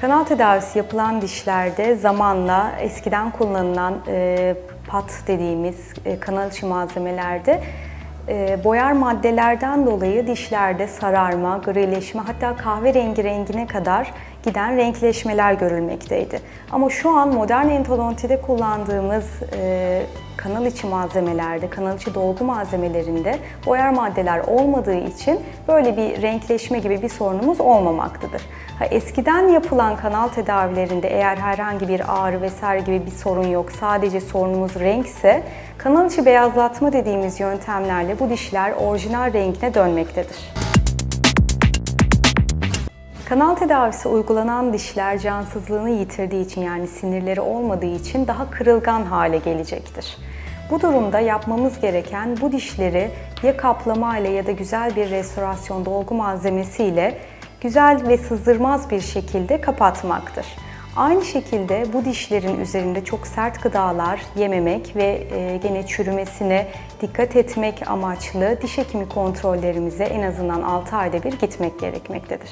Kanal tedavisi yapılan dişlerde zamanla eskiden kullanılan e, pat dediğimiz e, kanal içi malzemelerde e, boyar maddelerden dolayı dişlerde sararma, grileşme hatta kahverengi rengine kadar giden renkleşmeler görülmekteydi. Ama şu an modern entodontide kullandığımız e, kanal içi malzemelerde, kanal içi dolgu malzemelerinde boyar maddeler olmadığı için böyle bir renkleşme gibi bir sorunumuz olmamaktadır. Ha, eskiden yapılan kanal tedavilerinde eğer herhangi bir ağrı vesaire gibi bir sorun yok, sadece sorunumuz renkse kanal içi beyazlatma dediğimiz yöntemlerle bu dişler orijinal rengine dönmektedir. Kanal tedavisi uygulanan dişler cansızlığını yitirdiği için yani sinirleri olmadığı için daha kırılgan hale gelecektir. Bu durumda yapmamız gereken bu dişleri ya kaplama ile ya da güzel bir restorasyon dolgu malzemesiyle güzel ve sızdırmaz bir şekilde kapatmaktır. Aynı şekilde bu dişlerin üzerinde çok sert gıdalar yememek ve e, gene çürümesine dikkat etmek amaçlı diş hekimi kontrollerimize en azından 6 ayda bir gitmek gerekmektedir.